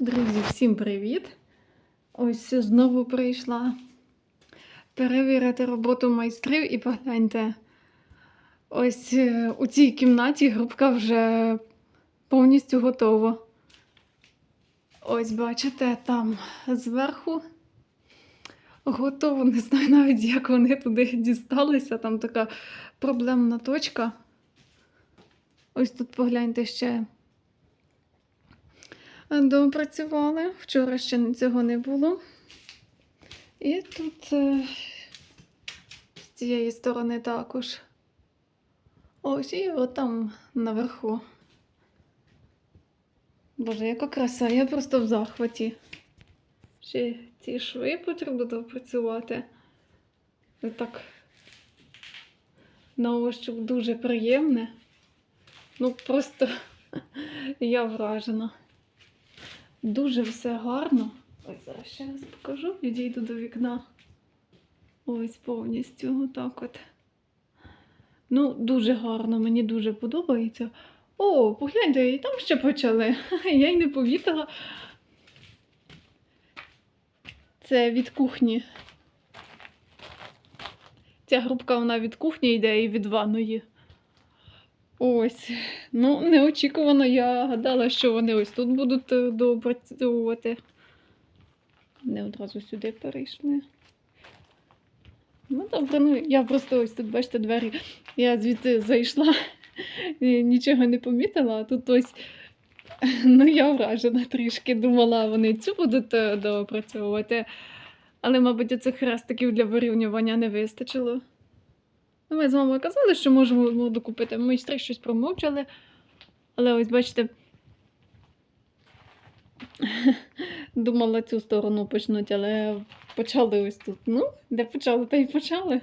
Друзі, всім привіт! Ось знову прийшла перевірити роботу майстрів і погляньте. Ось е, у цій кімнаті грубка вже повністю готова. Ось бачите, там зверху готово. Не знаю навіть, як вони туди дісталися. Там така проблемна точка. Ось тут погляньте ще допрацювали. Вчора ще цього не було. І тут е, з цієї сторони також. Ось і отам наверху. Боже, яка краса, я просто в захваті. Ще ці шви потрібно допрацювати. Це так на ощуп дуже приємне. Ну, просто я вражена. Дуже все гарно. Ось зараз ще раз покажу, відійду до вікна. Ось повністю отак от. Ну, дуже гарно, мені дуже подобається. О, погляньте, і там ще почали. Я й не помітила. Це від кухні. Ця грубка вона від кухні йде і від ванної. Ось. Ну, неочікувано я гадала, що вони ось тут будуть е, доопрацьовувати. Не одразу сюди перейшли. Ну, добре, ну я просто ось тут, бачите, двері. Я звідти зайшла, і нічого не помітила, а тут ось. Ну, я вражена трішки. Думала, вони цю будуть е, доопрацьовувати. Але, мабуть, оцих хрестиків для вирівнювання не вистачило. Ну, Ми з мамою казали, що можемо докупити. Майстри щось промовчали. Але ось бачите, думала цю сторону почнуть, але почали ось тут. Ну, де почали, та й почали.